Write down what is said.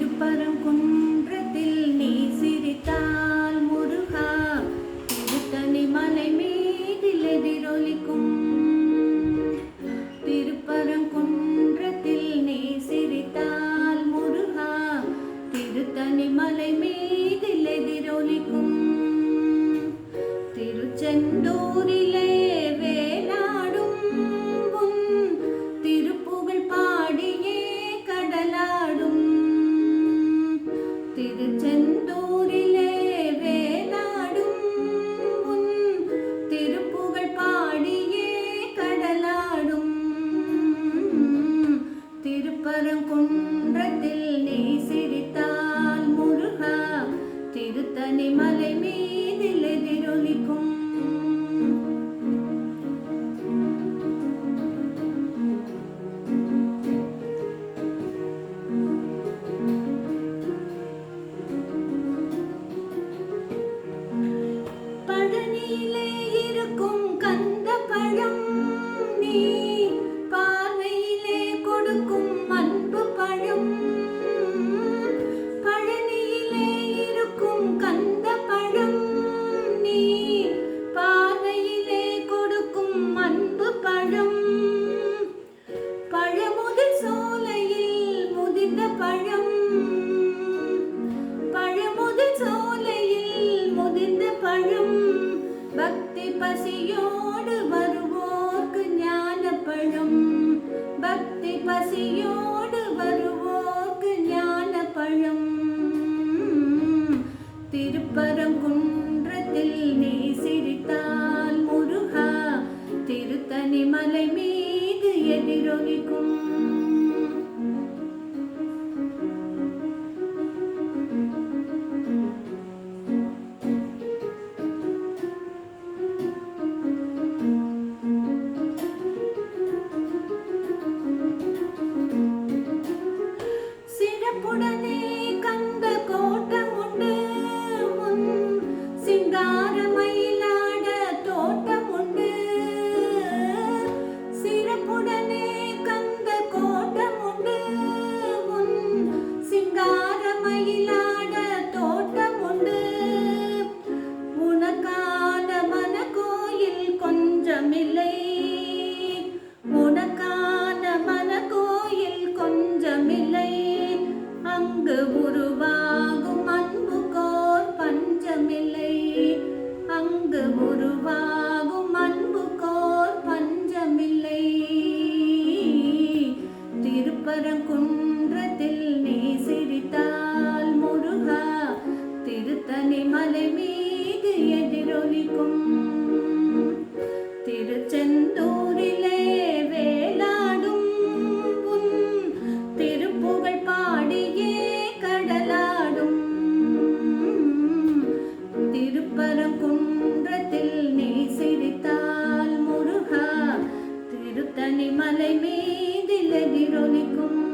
திருப்பரங்குன்றத்தில் நீ சிரித்தாய். கருங்குன்றத்தில் நீ சிரித்தால் முருகா திருத்தனி மலை மீதில் எதிரொலிக்கும் 万人 அங்கு உருவாகும் அன்பு கோர் பஞ்சமில்லை. அங்கு உருவாகும் அன்பு கோர் பஞ்சமில்லை. திருப்பரங்குன்றத்தில் நீ சிரித்தால் முருகா திருத்தணி மலை மீது எதிர் வரைக்கும்